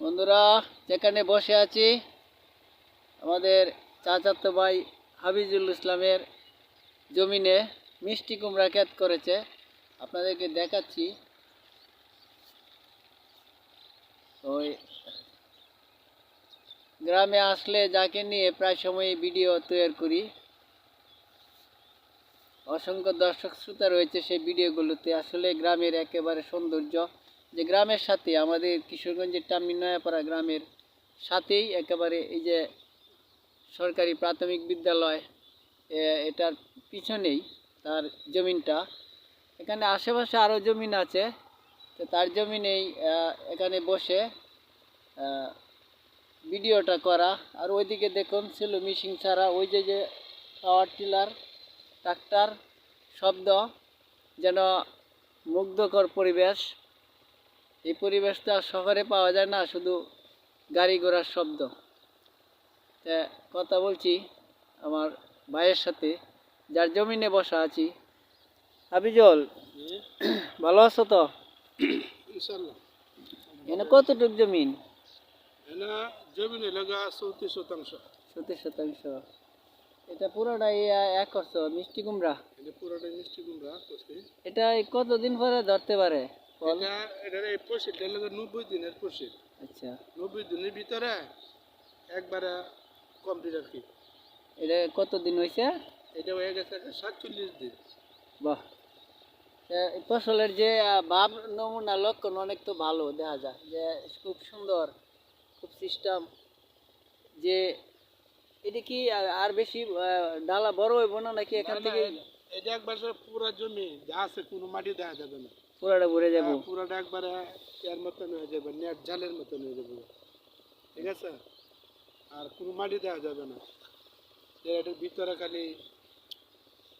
বন্ধুরা, যেখানে বসে আছি, আমাদের চাচাতো ভাই হাবিজুল ইসলামের জমিনে মিষ্টি কুমড়া ক্ষেত করেছে। আপনাদেরকে দেখাচ্ছি। ওই গ্রামে আসলে যাকে নিয়ে প্রায় সময় ভিডিও তৈরি করি, অসংখ্য দর্শক শ্রোতা রয়েছে সেই ভিডিওগুলোতে। আসলে গ্রামের একেবারে সৌন্দর্য যে গ্রামের সাথে আমাদের কিশোরগঞ্জের টাম্মি নয়াপাড়া গ্রামের সাথেই একেবারে এই যে সরকারি প্রাথমিক বিদ্যালয় এটার পিছনেই তার জমিনটা। এখানে আশেপাশে আরও জমিন আছে, তো তার জমিনেই এখানে বসে ভিডিওটা করা। আর ওইদিকে দেখুন ছিল মিশিং ছাড়া ওই যে যে পাওয়ার টিলার ট্রাক্টার শব্দ যেন মুগ্ধকর পরিবেশ। এই পরিবেশটা শহরে পাওয়া যায় না শুধু গাড়ি ঘোড়ার শব্দ। তা কথা বলছি আমার ভাইয়ের সাথে যার জমিনে বসা আছি। হাবিজল ভালো আছো তো? এনে কতটুক জমিন? এনা জমিনে লাগা চৌত্রিশ শতাংশ। সত্তর শতাংশ। এটা পুরোটাই এক করছ মিষ্টি কুমড়া? মিষ্টি কুমড়া এটা কতদিন পরে ধরতে পারে? ফল? এটা এই প্রসিডটা লাগা নব্বই দিনের আচ্ছা। নব্বই দিনের ভিতরে একবারে কমপ্লিট আর কি। এটা হয়েছে এটা হয়ে গেছে সাতচল্লিশ দিন। বাহ। ফসলের যে ভাব নমুনা লক্ষণ অনেক তো ভালো দেখা যায়। যে খুব সুন্দর খুব সিস্টেম যে এটা কি আর- বেশি ডালা বড় হইব না নাকি এখান থেকে? এটা- এটা একবার পুরো জমি যা আছে কোনো মাটি দেখা যাবে না। পুরাটা ভরে যাব। পুরাটা একবারে এর মতন হয়ে যাবে নেট জালের মতন হয়ে যাবে। ঠিক আছে? আর কোনো মাটি দেওয়া যাবে না। এটার ভিতরে খালি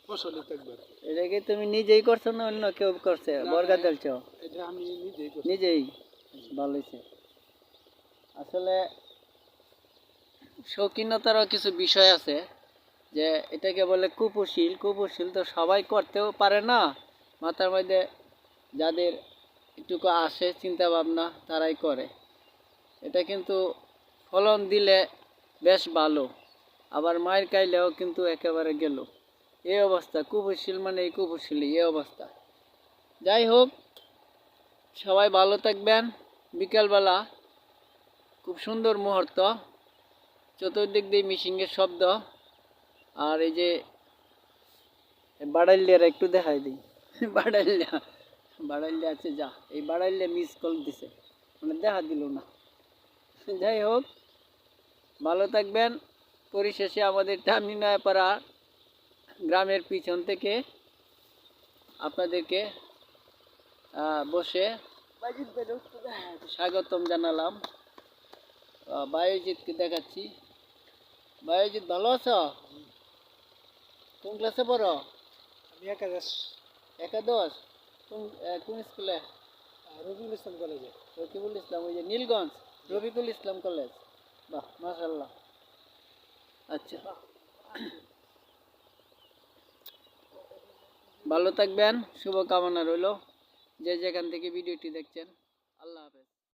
ফসলই থাকবে। এটা কি তুমি নিজেই করছ না অন্য কেউ করছে? বর্গা দিলছ এটা আমি নিজেই করছি। নিজেই? ভালো হয়েছে। আসলে শৌখিনতারও কিছু বিষয় আছে যে এটাকে বলে কুপশীল কুপশীল তো সবাই করতেও পারে না। মাথার মধ্যে যাদের একটুকু আসে চিন্তা ভাবনা তারাই করে। এটা কিন্তু ফলন দিলে বেশ ভালো, আবার মায়ের খাইলেও কিন্তু একেবারে গেল। এই অবস্থা কুপশীল মানে এই কুপশীল এই অবস্থা। যাই হোক, সবাই ভালো থাকবেন। বিকেলবেলা খুব সুন্দর মুহূর্ত, চতুর্দিক দিয়ে মিশিংয়ের শব্দ, আর এই যে বাড়াইলিয়ার একটু দেখাই দিই। বাড়াইলিয়া বাড়াইলিয়া আছে যা। এই বাড়াইলে মিস কল দিছে। মানে দেখা দিল না। যাই হোক ভালো থাকবেন। পরিশেষে আমাদের টামনি নয়াপাড়া গ্রামের পিছন থেকে আপনাদেরকে বসে স্বাগতম জানালাম। বায়োজিৎকে দেখাচ্ছি। বায়োজিৎ ভালো আছো? কোন ক্লাসে পড়ো? আমি একাদশ। একাদশ? কোন কোন স্কুলে? রবিউল ইসলাম কলেজে। রকিবুল ইসলাম, ওই যে নীলগঞ্জ রবিকুল ইসলাম কলেজ। বাহ মাশাল্লাহ আচ্ছা। ভালো থাকবেন, শুভকামনা রইল। যে যেখান থেকে ভিডিওটি দেখছেন।